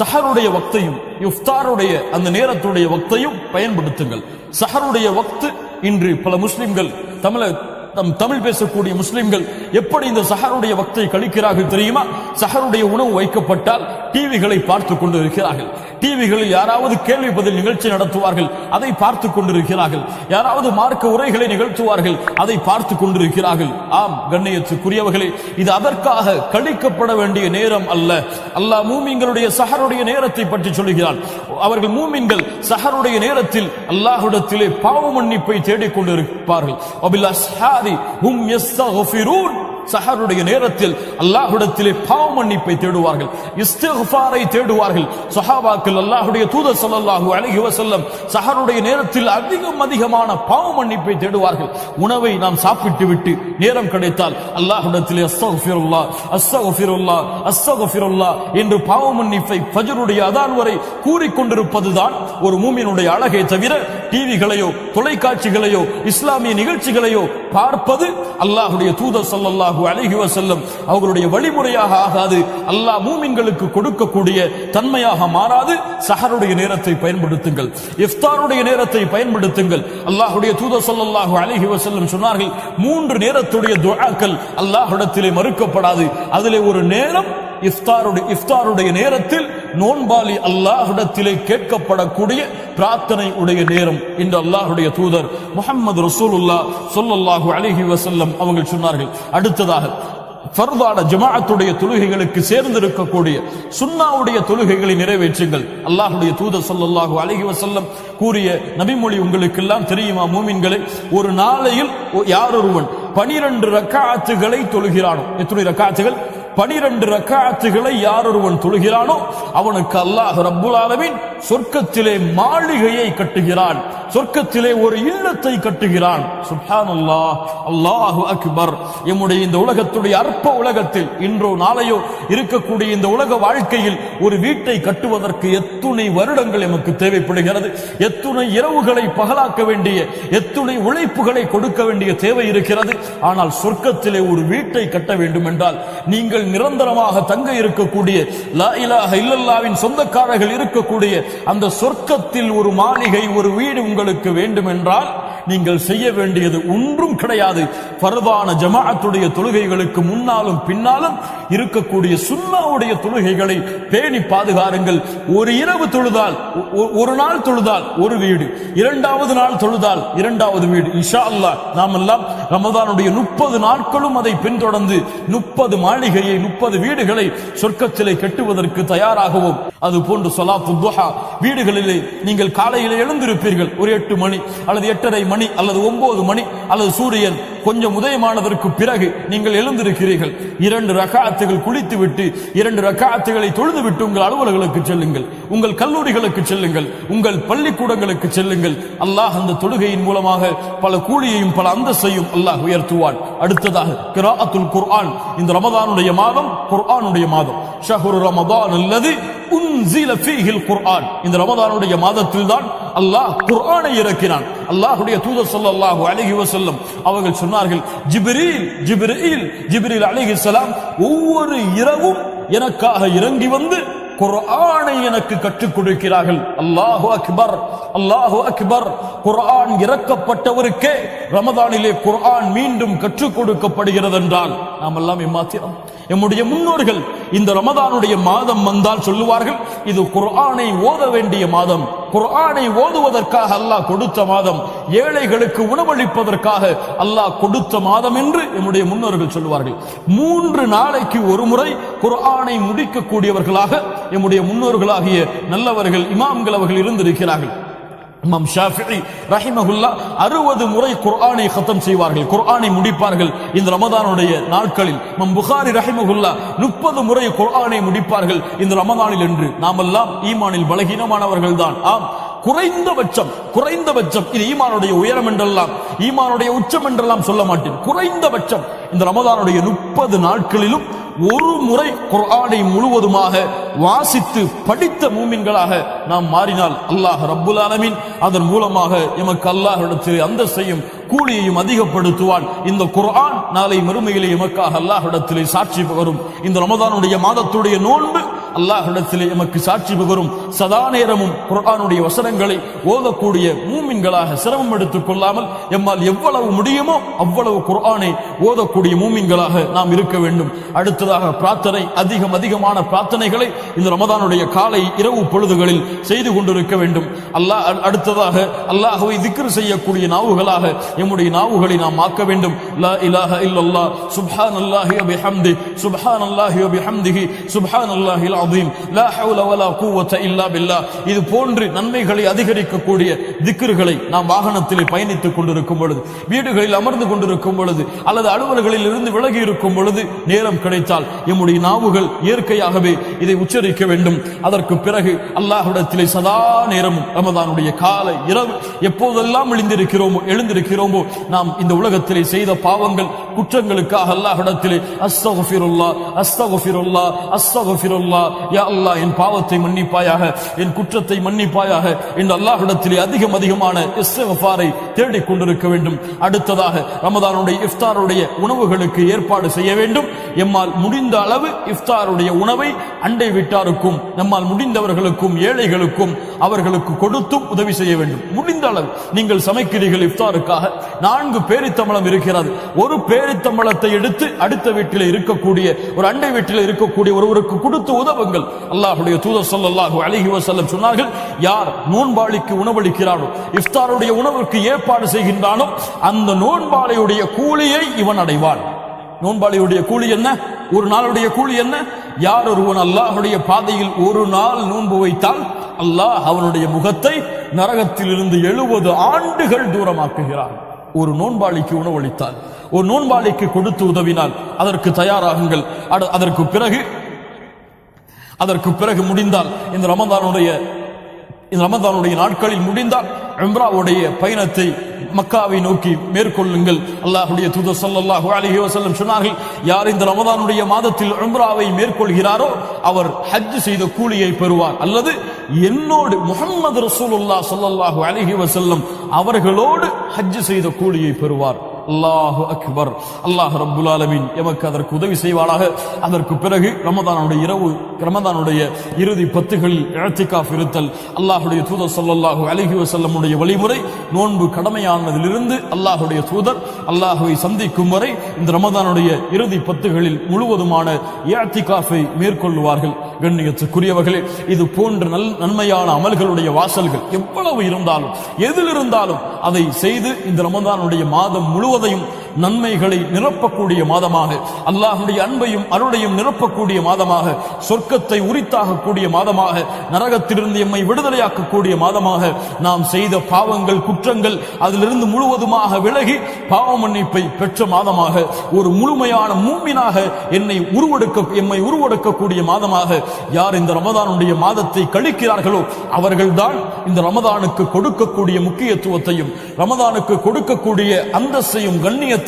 சஹருடைய வக்தையும் இஃப்தாருடைய அந்த நேரத்துடைய வக்தையும் பயன்படுத்துங்கள். சஹருடைய வக்து இன்று பல முஸ்லிம்கள் தமிழக நம் தமிழ் பேசக்கூடிய முஸ்லிம்கள் எப்படி இந்த சஹருடைய வக்தை கழிக்கிறார்கள் தெரியுமா? சஹருடைய உணவு வைக்கப்பட்டால் டிவிகளை பார்த்து கொண்டு இருக்கிறார்கள் டிவிகளில் யாராவது கேள்வி பதில் நிகழ்ச்சி நடத்துவார்கள் அதை பார்த்து கொண்டிருக்கிறார்கள். யாராவது மார்க்க உரைகளை நிகழ்த்துவார்கள் அதை பார்த்து கொண்டிருக்கிறார்கள். ஆம் கண்ணியத்துக்குரியவர்களே இது அதற்காக கழிக்கப்பட வேண்டிய நேரம் அல்ல. அல்லாஹ் மூமிங்களுடைய சஹருடைய நேரத்தை பற்றி சொல்கிறான். அவர்கள் மூமின்கள் சஹருடைய நேரத்தில் அல்லாஹுடத்திலே பாவ மன்னிப்பை தேடிக் கொண்டிருப்பார்கள் வபில் அஸ்ஹாரி ஹும் யஸ்தக்ஃபிரூன் சஹருடைய நேரத்தில் அல்லாஹுடத்திலே பாவ மன்னிப்பை தேடுவார்கள் இஸ்திக்ஃபாரை தேடுவார்கள். சஹாபாக்கள் அல்லாஹுடைய தூதர் ஸல்லல்லாஹு அலைஹி வஸல்லம் சஹருடைய நேரத்தில் அதிகம் அதிகமான பாவ மன்னிப்பை தேடுவார்கள். உணவை நாம் சாப்பிட்டு விட்டு நேரம் கிடைத்தால் அல்லாஹுடத்திலே அஸ்தக்ஃபிருல்லாஹ் அஸ்தக்ஃபிருல்லாஹ் அஸ்தக்ஃபிருல்லாஹ் என்று பாவ மன்னிப்பை ஃபஜ்ருடைய அதான் வரை கூறிக்கொண்டிருப்பதுதான் ஒரு மூமினுடைய அழகை தவிர டிவிகளையோ தொலைக்காட்சிகளையோ இஸ்லாமிய நிகழ்ச்சிகளையோ பார்ப்பது அல்லாஹுடைய தூதர் ஸல்லல்லாஹு அழகி வசல்லம் அவர்களுடைய வழிமுறையாக ஆகாது. அல்லாஹ் மூமின்களுக்கு கொடுக்கக்கூடிய தன்மையாக மாறாது. சஹருடைய நேரத்தை பயன்படுத்துங்கள். இஃப்தாருடைய நேரத்தை பயன்படுத்துங்கள். அல்லாஹுடைய தூதர் ஸல்லல்லாஹு அழகி வசல்லம் சொன்னார்கள் மூன்று நேரத்துடைய துழாக்கள் அல்லாஹிடத்திலே மறுக்கப்படாது. அதிலே ஒரு நேரம் இஃப்தாருடைய இஃப்தாருடைய நேரத்தில் நோன்பாளி அல்லாஹ்விடத்திலே கேட்கப்படக்கூடிய பிரார்த்தனை உடைய நேரம். என்று அல்லாஹுடைய தூதர் முகமது ரசூலுல்லா சொல்லல்லாஹு அலைஹி வசல்லம் அவங்க சொன்னார்கள். அடுத்ததாக ஃபர்தான ஜமாஅத்துடைய தொழுகைகளுக்கு சேர்ந்திருக்கக்கூடிய சுன்னாவுடைய தொழுகைகளை நிறைவேற்றுங்கள். அல்லாஹுடைய தூதர் சொல்லல்லாஹு அலைஹி வசல்லம் கூறிய நபிமொழி உங்களுக்கு எல்லாம் தெரியுமா மூமின்களை? ஒரு நாளையில் யாரொருவன் பனிரெண்டு ரக்காத்துகளை தொழுகிறானோ? எத்தனை ரக்காத்துகள்? பனிரெண்டு ரக்காத்துகளை யாரொருவன் தொழுகிறானோ அவனுக்கு அல்லாஹ் ரப்புல் ஆலமின் சொர்க்கத்திலே மாளிகையை கட்டுகிறான். சொர்க்கத்திலே ஒரு இல்லத்தை கட்டுகிறான். சுப்ஹானல்லாஹ் அல்லாஹு அக்பர். எம்முடைய இந்த உலகத்துடைய அற்ப உலகத்தில் இன்றோ நாளையோ இருக்கக்கூடிய இந்த உலக வாழ்க்கையில் ஒரு வீட்டை கட்டுவதற்கு எத்துணை வருடங்கள் எமக்கு தேவைப்படுகிறது. எத்துணை இரவுகளை பகலாக்க வேண்டிய எத்துணை உழைப்புகளை கொடுக்க வேண்டிய தேவை இருக்கிறது. ஆனால் சொர்க்கத்திலே ஒரு வீட்டை கட்ட வேண்டும் என்றால் நீங்கள் நிரந்தரமாக தங்க இருக்கக்கூடிய லா இல்லல்லாவின் சொந்தக்காரர்கள் இருக்கக்கூடிய அந்த சொர்க்கத்தில் ஒரு மாளிகை ஒரு வீடு உங்கள் உங்களுக்கு வேண்டுமென்றால் நீங்கள் செய்ய வேண்டியது ஒன்றும் கிடையாது. பரவான ஜமாஅத்துடைய தொழுகைகளுக்கு முன்னாலும் பின்னாலும் இருக்கக்கூடிய சுண்ணாவுடைய தொழுகைகளை பேணி பாதுகாருங்கள். ஒரு இரவு தொழுதால் ஒரு நாள் தொழுதால் ஒரு வீடு இரண்டாவது நாள் தொழுதால் இரண்டாவது வீடு. இஷா அல்லா நாம் எல்லாம் ரமதானுடைய முப்பது நாட்களும் அதை பின்தொடர்ந்து முப்பது மாளிகையை முப்பது வீடுகளை சொர்க்கத்திலே கட்டுவதற்கு தயாராகவும். அது போன்று சொலாத்து துஹா வீடுகளிலே நீங்கள் காலையில் எழுந்திருப்பீர்கள். ஒரு எட்டு மணி அல்லது எட்டரை மணி அல்லது ஒன்பது மணி அல்லது சூரியன் கொஞ்சம் உதயமானதற்கு பிறகு நீங்கள் எழுந்திருக்கிறீர்கள். இரண்டு ரகாத்துகள் குளித்து விட்டு இரண்டு ரகாத்துகளை தொழுது விட்டு உங்கள் அலுவலர்களுக்கு செல்லுங்கள். உங்கள் கல்லூரிகளுக்கு செல்லுங்கள். உங்கள் பள்ளிக்கூடங்களுக்கு செல்லுங்கள். அல்லாஹ் அந்த தொழுகையின் மூலமாக பல கூலியையும் பல அந்தஸ்தையும் அல்லாஹ் உயர்த்துவான். அடுத்ததாக கிராத்துல் குர்ஆன். இந்த ரமதானுடைய மாதம் குர்ஆனுடைய மாதம். ஷஹ்ரு ரமதான் அல்லது உன்சில ஃபீஹில் குர்ஆன். இந்த ரமதானுடைய மாதத்தில் தான் அல்லாஹ் குர்ஆனை இறக்கினான். அல்லாஹ்வுடைய தூதர் ஸல்லல்லாஹு அலைஹி வஸல்லம் அவர்கள் சொன்னார்கள் ஜிப்ரீல் ஜிப்ரீல் ஜிப்ரீல் அலைஹிஸ்ஸலாம் ஒவ்வொரு இரவும் எனக்காக இறங்கி வந்து குர்ஆனை எனக்கு கற்றுக் கொடுக்கிறார்கள். அல்லாஹு அக்பர் அல்லாஹு அக்பர். குர்ஆன் இறக்கப்பட்டவருக்கே ரமதானிலே குர்ஆன் மீண்டும் கற்றுக் கொடுக்கப்படுகிறது என்றால் நாம் எல்லாம் இம்மாத்திரம் எம்முடைய முன்னோர்கள் இந்த ரமதானுடைய மாதம் வந்தால் சொல்லுவார்கள் இது குர்ஆனை ஓத வேண்டிய மாதம். குர்ஆனை ஓதுவதற்காக அல்லாஹ் கொடுத்த மாதம். ஏழைகளுக்கு உணவளிப்பதற்காக அல்லாஹ் கொடுத்த மாதம் என்று எம்முடைய முன்னோர்கள் சொல்லுவார்கள். மூன்று நாளைக்கு ஒரு முறை குர்ஆனை முடிக்கக்கூடியவர்களாக எம்முடைய முன்னோர்களாகிய நல்லவர்கள் இமாம்கள் அவர்கள் இருந்திருக்கிறார்கள். இமாம் ஷாஃபிஇ ரஹிமஹுல்லா அறுபது முறை குர்ஆனை கத்தம் செய்வார்கள். குர்ஆனை முடிப்பார்கள். இந்த ரமதானுடைய நாட்களில் இமாம் புகாரி ரஹிமஹுல்லா முப்பது முறை குர்ஆனை முடிப்பார்கள். இந்த ரமதானில் என்று நாமெல்லாம் ஈமானில் பலகீனமானவர்கள் தான் ஆம் குறைந்தபட்சம் குறைந்தபட்சம் இது ஈமானுடைய உயரம் என்றெல்லாம் ஈமானுடைய உச்சம் என்றெல்லாம் சொல்ல மாட்டேன். குறைந்தபட்சம் இந்த ரமதானுடைய முப்பது நாட்களிலும் ஒரு முறை குர்ஆனை முழுவதுமாக வாசித்து படித்த மூமின்களாக நாம் மாறினால் அல்லாஹ் ரப்புல் ஆலமின். அதன் மூலமாக எமக்கு அல்லாஹ்விடத்தில் அந்தஸ்தையும் கூலியையும் அதிகப்படுத்துவான். இந்த குர்ஆன் நாளை மறுமையிலே எமக்காக அல்லாஹ்விடத்திலே சாட்சி வரும். இந்த ரமதானுடைய மாதத்துடைய நோன்பு அல்லாஹிடத்திலே எமக்கு சாட்சி பகரும் சதா நேரமும் குரானுடைய வசனங்களை ஓதக்கூடிய மூமின்களாக சிரமம் எடுத்துக் கொள்ளாமல் எம்மால் எவ்வளவு முடியுமோ அவ்வளவு குரானை ஓதக்கூடிய மூமின்களாக நாம் இருக்க வேண்டும். அடுத்ததாக பிரார்த்தனை அதிகம் அதிகமான பிரார்த்தனைகளை இந்த ரமதானுடைய காலை இரவு பொழுதுகளில் செய்து கொண்டிருக்க வேண்டும். அல்லாஹ் அடுத்ததாக அல்லாஹவை திக்ரு செய்யக்கூடிய நாவுகளாக எம்முடைய நாவுகளை நாம் ஆக்க வேண்டும். லா இலாஹ இல்லல்லாஹ் சுப்ஹானல்லாஹி வ பிஹம்தி சுப்ஹானல்லாஹி வ பிஹம்திஹி சுப்ஹானல்லாஹில் அஸீம் லா ஹவுல வலா கூவத்த இல்லா பில்லா இது போன்று நன்மைகளை அதிகரிக்கக்கூடிய திக்ருகளை நாம் வாகனத்திலே பயணித்துக் கொண்டிருக்கும் பொழுது வீடுகளில் அமர்ந்து கொண்டிருக்கும் பொழுது அல்லது அலுவல்களில் இருந்து விலகி இருக்கும் பொழுது நேரம் கிடைத்தால் எம்முடைய நாவுகள் இயற்கையாகவே இதை உச்சரிக்க வேண்டும் அதற்கு பிறகு அல்லாஹுடத்திலே சதா நேரமும் ரமதானுடைய காலை இரவு எப்போதெல்லாம் எழுந்திருக்கிறோமோ எழுந்திருக்கிறோமோ நாம் இந்த உலகத்திலே செய்த பாவங்கள் குற்றங்களுக்காக அல்லாஹிடத்திலே அஸ்தகுஃபிருல்லா அஸ்தகுஃபிருல்லா அஸ்தகுஃபிருல்லா யா அல்லாஹ் என் பாவத்தை மன்னிப்பாயாக என் குற்றத்தை மன்னிப்பாயாக என்று அல்லாஹிடத்திலே அதிகம் அதிகமான இஸ்திக்ஃபாரை தேடிக் கொண்டிருக்க வேண்டும். அடுத்ததாக ரமதானுடைய இஃப்தாருடைய உணவுகளுக்கு ஏற்பாடு செய்ய வேண்டும். எம்மால் முடிந்த அளவு இஃப்தாருடைய உணவை அண்டை வீட்டாருக்கும் நம்மால் முடிந்தவர்களுக்கும் ஏழைகளுக்கும் அவர்களுக்கு கொடுத்தும் உதவி செய்ய வேண்டும். முடிந்த அளவு நீங்கள் சமைக்கிறீர்கள் இஃப்தாருக்காக. நான்கு பேரித்தம்பளம் இருக்கிறது. ஒரு பேரித்தம்பளத்தை எடுத்து அடுத்த வீட்டில் இருக்கக்கூடிய ஒரு அண்டை வீட்டில் இருக்கக்கூடிய ஒருவருக்கு கொடுத்து உதவுங்கள். அல்லாஹுடைய தூதர் ஸல்லல்லாஹு அழகி வசல்லம் சொன்னார்கள் யார் நோன்பாளிக்கு உணவளிக்கிறானோ இஃப்தாருடைய உணவுக்கு ஏற்பாடு செய்கின்றானோ அந்த நோன்பாளையுடைய கூலியை இவன் அடைவான். நோன்பாளியுடைய கூலி என்ன? ஒரு நாளுடைய கூலி என்ன? யார் ஒருவன் அல்லாஹுடைய பாதையில் ஒரு நாள் நோன்பு வைத்தால் அல்லாஹ் அவனுடைய முகத்தை நரகத்திலிருந்து எழுபது ஆண்டுகள் தூரமாக்குகிறான். ஒரு நோன்பாளிக்கு உணவளித்தால் ஒரு நோன்பாளிக்கு கொடுத்து உதவினால் அதற்கு தயாராகுங்கள். அட- அதற்கு பிறகு அதற்கு பிறகு முடிந்தால் இந்த ரமதானுடைய இந்த ரமதானுடைய நாட்களில் முடிந்தால் உம்ராவுடைய பயணத்தை மக்காவை நோக்கி மேற்கொள்ளுங்கள். அல்லாஹுடைய தூதர் சல்லாஹு அலஹி வசல்லம் சொன்னார்கள் யார் இந்த ரமதானுடைய மாதத்தில் உம்ராவை மேற்கொள்கிறாரோ அவர் ஹஜ் செய்த கூலியை பெறுவார். அல்லது என்னோடு முகமது ரசூலுல்லாஹ் சல்லாஹு அலஹி வசல்லம் அவர்களோடு ஹஜ் செய்த கூலியை பெறுவார். அல்லாஹு அக்பர். அல்லாஹ் ரபுல் ஆலமின். எமக்கு அதற்கு உதவி செய்வானாக. அதற்கு பிறகு ரமதானுடைய இரவு ரமதானுடைய இறுதி பத்துகளில் இழத்திக்காஃப் இருத்தல். அல்லாஹுடைய தூதர் சொல்லல்லாஹு அலிஹி வசல்லமுடைய வழிமுறை நோன்பு கடமையானதிலிருந்து அல்லாஹுடைய தூதர் அல்லாஹுவை சந்திக்கும் வரை இந்த ரமதானுடைய இறுதி பத்துகளில் முழுவதுமான இழத்திக்காஃபை மேற்கொள்வார்கள் கண்ணியத்துக்குரியவர்களே இது போன்ற நல் நன்மையான அமல்களுடைய வாசல்கள் எவ்வளவு இருந்தாலும் எதில் இருந்தாலும் அதை செய்து இந்த ரமதானுடைய மாதம் முழுவதையும் நன்மைகளை நிரப்பக்கூடிய மாதமாக அல்லாஹுடைய அன்பையும் அருளையும் நிரப்பக்கூடிய மாதமாக சொர்க்கத்தை உரித்தாகக்கூடிய மாதமாக நரகத்திலிருந்து எம்மை விடுதலையாக்கக்கூடிய மாதமாக நாம் செய்த பாவங்கள் குற்றங்கள் அதிலிருந்து முழுவதுமாக விலகி பாவ மன்னிப்பை பெற்ற மாதமாக ஒரு முழுமையான மூமினாக என்னை உருவெடுக்க எம்மை உருவெடுக்கக்கூடிய மாதமாக யார் இந்த ரமதானுடைய மாதத்தை கழிக்கிறார்களோ அவர்கள்தான் இந்த ரமதானுக்கு கொடுக்கக்கூடிய முக்கியத்துவத்தையும் ரமதானுக்கு கொடுக்கக்கூடிய அந்தஸ்தையும் கண்ணியத்தையும்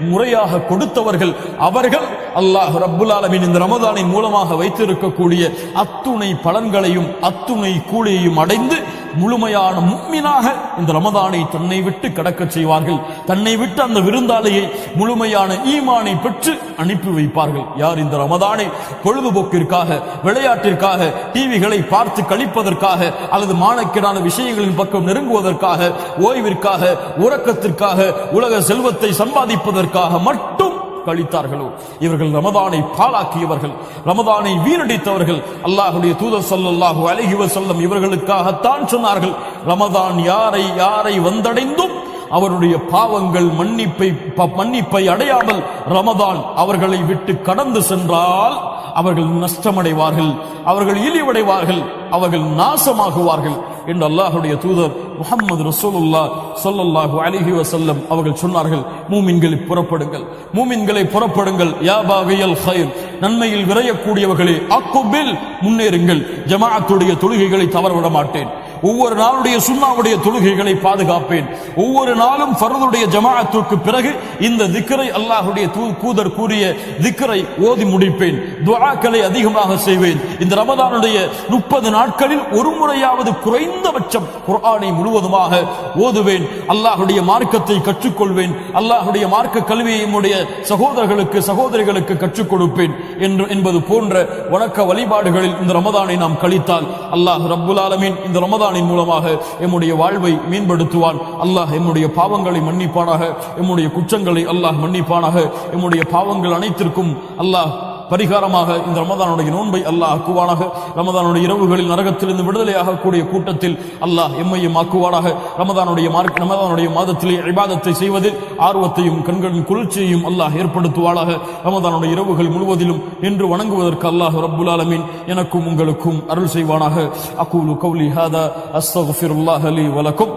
முறையாக கொடுத்தவர்கள் அவர்கள். அல்லாஹ் ரப்புல் ஆலமின் இந்த ரமதானின் மூலமாக வைத்திருக்கக்கூடிய அத்துணை பலன்களையும் அத்துணை கூலியையும் அடைந்து முழுமையான மும்மினாக இந்த ரமதானை தன்னை விட்டு கடக்கச் செய்வார்கள். தன்னை விட்டு அந்த விருந்தாளியை முழுமையான ஈமானை பெற்று அனுப்பி வைப்பார்கள். யார் இந்த ரமதானை பொழுதுபோக்கிற்காக விளையாட்டிற்காக டிவிகளை பார்த்து கழிப்பதற்காக அல்லது மானக்கேடான விஷயங்களின் பக்கம் நெருங்குவதற்காக ஓய்விற்காக உறக்கத்திற்காக உலக செல்வத்தை சம்பாதிப்பதற்காக மட்டும் கழித்தார்களோ இவர்கள் ரமதானை பாழாக்கியவர்கள் ரமதானை வீணடித்தவர்கள். அல்லாஹுடைய தூதர் ஸல்லல்லாஹு அலைஹி வஸல்லம் இவர்களுக்காகத்தான் சொன்னார்கள் ரமதான் யாரை யாரை வந்தடைந்தும் அவருடைய பாவங்கள் மன்னிப்பை ப- மன்னிப்பை அடையாமல் ரமதான் அவர்களை விட்டு கடந்து சென்றால் அவர்கள் நஷ்டமடைவார்கள் அவர்கள் இழிவடைவார்கள் அவர்கள் நாசமாகுவார்கள் என்று அல்லாஹுடைய தூதர் முகமது ரசூலுல்லா சொல்லல்லாஹு அலிஹி வசல்லம் அவர்கள் சொன்னார்கள் மூமின்களை புறப்படுங்கள் மூமின்களை புறப்படுங்கள் யாபாவியல் ஹயர் நன்மையில் விரையக்கூடியவர்களே அக்குபில் முன்னேறுங்கள். ஜமாஅத்துடைய தொழுகைகளை தவறவிட மாட்டேன் ஒவ்வொரு நாளுடைய சுண்ணாவுடைய தொழுகைகளை பாதுகாப்பேன். ஒவ்வொரு நாளும் ஃபரதுடைய ஜமாஅத்துக்கு பிறகு இந்த திக்கரை அல்லாஹுடைய கூதர் கூறிய திக்கரை ஓதி முடிப்பேன். துவாக்களை அதிகமாக செய்வேன். இந்த ரமதானுடைய முப்பது நாட்களில் ஒரு முறையாவது குறைந்தபட்சம் குரானை முழுவதுமாக ஓதுவேன். அல்லாஹுடைய மார்க்கத்தை கற்றுக்கொள்வேன். அல்லாஹுடைய மார்க்க கல்வியை என்னுடைய சகோதரர்களுக்கு சகோதரிகளுக்கு கற்றுக் கொடுப்பேன். என்று என்பது போன்ற வணக்க வழிபாடுகளில் இந்த ரமதானை நாம் கழித்தால் அல்லாஹ் ரபுல் ஆலமின் இந்த ரமதானின் மூலமாக எம்முடைய வாழ்வை மேம்படுத்துவான். அல்லாஹ் எம்முடைய பாவங்களை மன்னிப்பானாக. எம்முடைய குற்றங்களை அல்லாஹ் மன்னிப்பானாக. எம்முடைய பாவங்கள் அனைத்திற்கும் அல்லாஹ் பரிகாரமாக இந்த ரமதானுடைய நோன்பை அல்லாஹ் ஆக்குவானாக. ரமதானுடைய இரவுகளில் நரகத்திலிருந்து விடுதலையாகக்கூடிய கூட்டத்தில் அல்லாஹ் எம்மையும் ஆக்குவானாக. ரமதானுடைய மார்க் ரமதானுடைய மாதத்திலே இபாதத்தை செய்வதில் ஆர்வத்தையும் கண்களின் குளிர்ச்சியையும் அல்லாஹ் ஏற்படுத்துவாளாக ரமதானுடைய இரவுகள் முழுவதிலும் நின்று வணங்குவதற்கு அல்லாஹ் ரப்புல் ஆலமீன் எனக்கும் உங்களுக்கும் அருள் செய்வானாக. அகூலு கௌலி ஹாதா அஸ்தகுஃபிருல்லாஹ் அலி வலக்கும்.